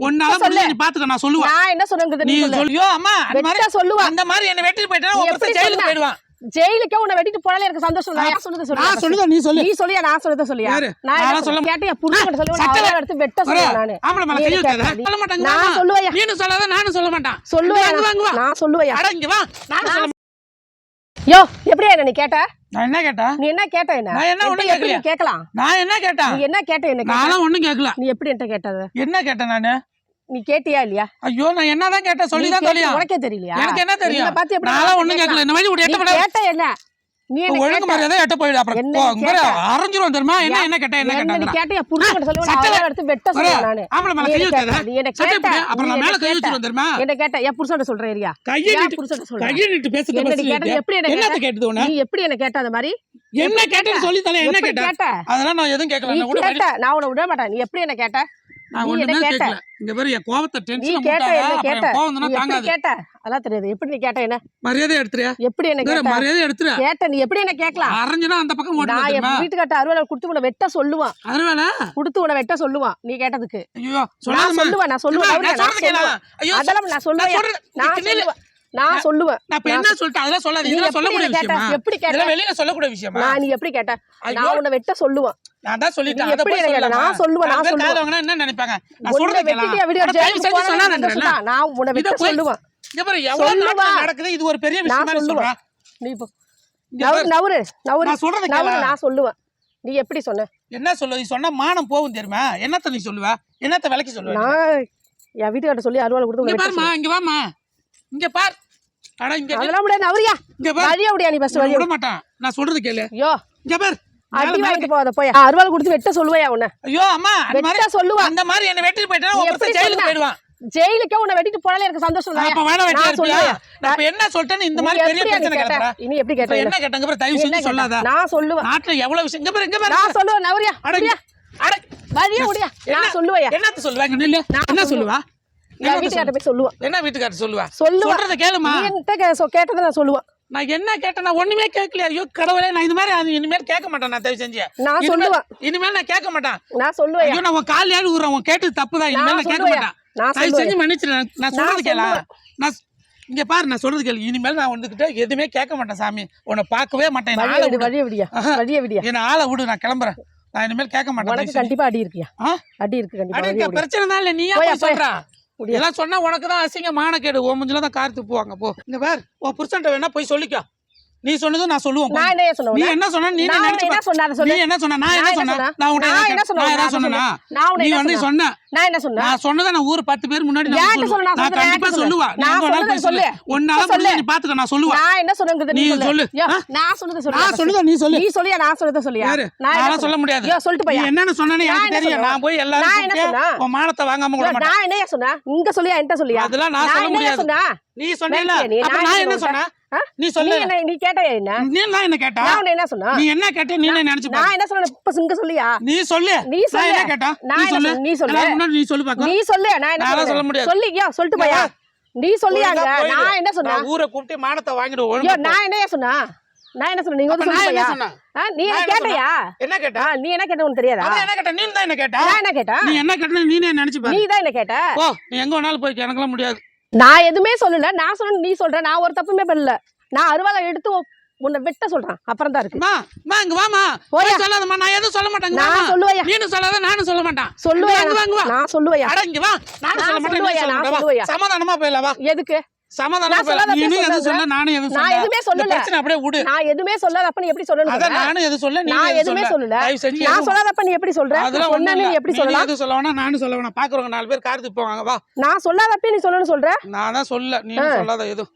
உன்னால சொல்லு. முடிஞ்சா நீ பாத்துக்க நான் சொல்லுவேன் நான் என்ன சொன்னேங்கிறது நீ நீ சொல்லு? சொல்லியோ அம்மா அந்த மாதிரி வெட்ட அந்த மாதிரி என்ன வெட்டிட்டு போயிட்டா நீ புருஷன் ஜெயிலுக்கு? போயிடுவான் ஜெயிலுக்கே உன்னை வெட்டிட்டு போனாலே எனக்கு சந்தோஷம். நான் சொன்னதை சொல்லியா நான் நீ சொல்லு. நீ சொல்லியா நான் சொல்றத சொல்லியா? நான் சொல்ல சொல்ல கேட்டியா? புருஷன் சொல்லி சட்டை நான் எடுத்து வெட்ட சொல்லுவேன் நானு. ஆம்பளை மேல நீ வைக்காத? சொல்ல மாட்டாங்க நான் சொல்லுவேயா நீனும் சொல்லாத நானும் சொல்ல மாட்டான். சொல்லுவேயா. நான் சொல்லுவேயா அட இங்க வா. நானும் சொல்ல. யோ எப்படியா என்ன நீ கேட்ட? நான் என்ன கேட்டா? நீ என்ன கேட்ட என்ன? நான் என்ன கேட்கலையா? நீ கேட்கலாம்? நான் என்ன கேட்டா? நீ என்ன கேட்ட என்ன கேட்ட? நானும் ஒண்ணும் கேட்கல. நீ எப்படி என்கிட்ட கேட்டது? என்ன கேட்டேன் நானு? நீ கேட்டியா இல்லையா? ஐயோ நான் என்னதான் கேட்டேன்? சொல்லி தான் கேட்டு தெரியும் உனக்கே தெரியலையா? எனக்கு என்ன தெரியும்? என்னை பார்த்து எப்படி நான் ஒண்ணும்? கேட்கல. இந்த மாதிரி விட்டு எட்ட கேட்ட என்ன? நீ என்ன ஒழுங்கு கேட்ட? மரியாதை எட்ட போயிடு. அப்புறம் என்ன பாரு, கேட்ட? அரைஞ்சிரும் தெரியுமா? என்ன என்ன கேட்டேன் என்ன என்ன நீ கேட்டியா? புருஷன் சொல்லி. சட்டை- நான் எடுத்து வெட்ட சொல்லுவேன் நானு. ஆம்பளை மேல கை என்ன கேட்ட? நீ என்ன கேட்ட? அப்புறம் நான் மேல என்ன கை கேட்ட? வச்சிருவேன் தெரியுமா? என்ன கேட்ட? என் புருஷன் சொல்ற ஏரியா கையை ஏன் நீட்டு புருஷன் சொல்ற? கையை நீட்டு பேசுறது என்ன பஸ் கேட்டது எப்படி என்ன கேட்ட? கேட்டது உன நீ எப்படி என்ன கேட்ட அந்த மாதிரி? என்ன கேட்டேன்னு சொல்லி தரேன் என்ன கேட்ட? கேட்ட? அதெல்லாம் நான் எதுவும் கேட்கல. நான் கேட்ட? விட மாட்டேன். நீ எப்படி என்ன கேட்ட? நான் ஒண்ணுமே? கேட்கல இங்க பாரு என் கோவத்தை நீ டென்ஷன் கேட்ட என்ன முட்டாத கேட்ட? அப்புறம் கோவம் நீ தானே எப்படி தாங்காது. கேட்ட? அதான் தெரியாது. எப்படி நீ கேட்ட என்ன? மரியாதை எடுத்துறியா எப்படி என்ன கேட்ட? மரியாதை எடுத்துற கேட்ட நீ எப்படி என்ன கேட்கலாம் அரைஞ்சுனா அந்த பக்கம் நான் என் வீட்டுக்காட்ட அறுவலை கொடுத்து உன்னை வெட்ட சொல்லுவான். அதனால கொடுத்து வெட்ட சொல்லுவான். நீ கேட்டதுக்கு. ஐயோ சொல்லுவேன் நான் சொல்லுவேன். நான்? சொல்லுவேன் ஐயோ, அதெல்லாம் நான். சொல்லுவேன். நான் சொல்லுவேன். நான் என்ன சொல்லிட்டேன்? அதெல்லாம் சொல்லாத. நீ இதெல்லாம் சொல்லக்கூடிய? விஷயமா? எப்படி கேட்ட? வெளியில சொல்லக்கூடிய விஷயமா? நான் நீ எப்படி கேட்ட. நான் உன்னை வெட்ட சொல்லுவேன். நான் தான் சொல்லிட்டேன். அதை போய் சொல்லலாமா? நான் சொல்லுவேன், நான் சொல்லுவேன். என்ன நினைப்பாங்க? நான் சொல்றது வெட்டிட்டு? வீடியோ தயவு செஞ்சு சொல்லாதன்றேன்ல. நான் உன்னை வெட்ட சொல்லுவேன். இங்க பாரு, எவ்வளவு. நாட்டுல நடக்குது? இது ஒரு பெரிய நான் விஷயம். சொல்றேன் நீ இப்போ நவரு நவரு நவரு நான் சொல்றது கேளா? நான் சொல்லுவேன். நீ எப்படி சொன்ன? என்ன சொல்ல? நீ சொன்னா மானம் போகும் தெரியுமா? என்னத்த நீ சொல்லுவ? என்னத்த விலைக்கு சொல்லுவ? நான் என் வீட்டுக்காட்ட சொல்லி அறுவாலை கொடுத்து இங்க பாருமா இங்க வாமா இங்க பார். அட இங்க. அதெல்லாம் முடியாது நவரியா இங்க பார். வழியா முடியா நீ ஃபர்ஸ்ட் வழியா விட மாட்டேன் நான் சொல்றது கேளு. ஐயோ இங்க பார். அடி வாங்கிட்டு போகாத போய். அறுவாலை கொடுத்து வெட்ட சொல்லுவையா உன்னை? ஐயோ அம்மா அந்த மாதிரி சொல்லுவா. அந்த மாதிரி என்ன வெட்டிட்டு போயிட்டா புருஷன் ஜெயிலுக்கு? போயிடுவான். ஜெயிலுக்கே உன்னை வெட்டிட்டு போனாலே எனக்கு சந்தோஷம் இல்லையா? அப்ப வேணா வெட்டி. நான் என்ன சொல்லிட்டேன்னு இந்த மாதிரி பெரிய பிரச்சனை கேட்ட? இனி எப்படி கேட்ட? என்ன கேட்டங்க தயவு செஞ்சு சொல்லாத? நான் சொல்லுவேன். நாட்டுல எவ்வளவு விஷயம் இங்க பாரு இங்க பாரு. நான் சொல்லுவேன் நவரியா அட அட. முடியா? நான் சொல்லுவையா? என்னத்த சொல்லுவாங்க நில்லு. என்ன சொல்லுவா? என் என்னத்த வீட்டுக்காட்ட போய் சொல்லுவேன். சொல்லு- என்ன கேளுமா. நீ என்கிட்ட கேட்டதை நான் சொல்லுவேன். நான் என்ன கேட்டேன்? நான் ஒண்ணுமே கேட்கல ஐயோ கடவுளே நான் இது மாதிரி அது இனிமேல் கேட்க மாட்டேன் நான் தயவு செஞ்சு. நான் இனிமேல் சொல்லுவேன். இனிமேல் நான் கேட்க மாட்டேன். நான் சொல்லுவேயா ஐயோ நான் உன் கால் ஏழு விடுறேன் உன் கேட்டு தப்பு தான் இனிமேல் நான் நான் கேட்க சொல்லுவேயா மாட்டேன். நான் தயவு சொல்லுவேன். செஞ்சு மன்னிச்சிடு நான் நான் சொல்றது கேளா. சொல்லுவேன். நான் இங்க பாரு நான் சொல்றது கேளு. இனிமேல் நான் வந்துகிட்ட எதுவுமே கேட்க மாட்டேன் சாமி. உன்னை பார்க்கவே மாட்டேன். ஆளை விடு வழிய விடியா. வழிய விடியா என்ன ஆளை விடு நான் கிளம்புறேன். நான் இனிமேல் கேட்க மாட்டேன். கண்டிப்பா அடி இருக்கியா? அடி இருக்கு கண்டிப்பா. பிரச்சனை தான் இல்ல போய் சொல்றா. இதெல்லாம் சொன்னா உனக்கு தான் அசிங்க மானக்கேடு. உன் முஞ்சில தான் கார் துப்புவாங்க போ. இங்க பார் உன் புருஷன்ட்ட வேணா போய் சொல்லிக்கோ. நீ சொன்னதும் நான் சொல்லுவேன் நான் என்ன சொன்னேன் நீ? என்ன சொன்ன நீ என்ன பாரு. சொன்னேன் அதை நீ சொல்லு என்ன சொன்ன நான் என்ன சொன்னேன் நான் உன்கிட்ட நான் என்ன என்ன சொன்னேன்? நான் என்ன சொன்னேனா நான் நீ என்ன வந்து? சொன்ன நான் என்ன சொன்னேன் நான் சொன்னதை நான் ஊர் பத்து பேர் முன்னாடி நான் சொல்லுவேன். நான் கண்டிப்பா சொல்லுவா நான் சொல்றதை சொல்லு. உன்னால. முடிஞ்சா நீ பாத்துக்க நான் சொல்லுவேன் நான் என்ன சொன்னேங்கிறது நீ சொல்லு? நான் சொன்னதை சொல்லு நான் சொல்லுதா நீ சொல்லு நீ சொல்லியா நான் சொன்னதை சொல்லியா நான் என்ன சொல்ல? முடியாது யோ, சொல்லிட்டு நீ போயா என்னன்னு சொன்னேன்னு எனக்கு என்ன தெரியும்? நான் போய் எல்லாரும் என்ன? உன் மானத்தை வாங்காம விட மாட்டேன் நான் என்னையா சொன்னேன் இங்க சொல்லியா என்கிட்ட சொல்லியா அதெல்லாம் நான் சொல்ல முடியாது நீ சொன்னேல? அப்ப நான் என்ன என்ன சொன்னேன்? நீ சொல்ல. என்ன நீ கேட்டயா என்ன? நீ என்ன கேட்டா? நான் என்ன சொன்னேன் நீ என்ன கேட்ட நீ என்ன நினைச்சு நான் என்ன சொன்னேன் இப்ப இங்க சொல்லியா? நீ சொல்லு. நீ சொல்லு. என்ன கேட்டா? நான் நீ என்ன சொல்லு? நீ சொல்லு. நீ சொல்லு பாக்கலாம் நீ சொல்லு. நான் என்ன சொல்ல? முடியாது. சொல்லு யா சொல்லிட்டு போயா? நீ சொல்லியாங்க நான் என்ன சொன்னேன் நான் ஊரை கூப்பிட்டு மானத்தை போ. நான் என்னையா சொன்னா? நான் என்ன சொன்னேன் நீங்க வந்து என்ன சொல்லியா ஆ, நீ என்ன என்ன கேட்டயா? என்ன கேட்டா? நீ என்ன கேட்ட உனக்கு தெரியாதா? என்ன கேட்ட? நீ தான் என்ன கேட்டா? நான் என்ன கேட்டா? நீ என்ன கேட்ட நீ நினைச்சு பாரு. நீ தான் என்ன கேட்ட? ஓ நீ எங்க வேணாலும் போய் எனக்கெல்லாம் முடியாது. நான் எதுவுமே சொல்லல. நான் சொன்ன நீ சொல்ற. நான் ஒரு தப்புமே பண்ணல. நான் அருவாளை எடுத்து உன்- உன்னை வெட்ட சொல்றேன். அப்புறம் தான் இருக்கு. மா இங்க வாமா. போயா. சொல்லாதம்மா. நான் எதுவும் சொல்ல மாட்டேன். நான். சொல்லுவையா. நீனும் சொல்லாத நானும் சொல்ல மாட்டேன். சொல்லுவையா. வாங்க, வா. நான் சொல்லுவையா. அட இங்க வா. நான் சொல்ல மாட்டேன். நான். சொல்லுவையா. சமாதானமா போயிடலாம். வா. எதுக்கு? சமாதானமா சொல்ல. நானும் நான் சொல்ல எதுவுமே இந்த சொல்லல. பிரச்சனை அப்படியே விடு. நான் எதுவுமே சொல்லாதப்ப நீ எப்படி சொல்லணும் அதான் நானும் எதுவும் சொல்ல நீ நான் சொல்லல. செஞ்சு நான் சொல்லாதப்ப நீ எப்படி சொல்ற? அதெல்லாம் இல்ல. நீ எப்படி சொல்லலாம் சொல்ல வேணாம். நானும் சொல்ல பாக்குறவங்க நாலு பேர் கார் போவாங்க. வா. நான் சொல்லாதப்ப நீ சொல்லணும்னு சொல்ற? நான் தான் சொல்ல நீ சொல்லாத எதுவும்.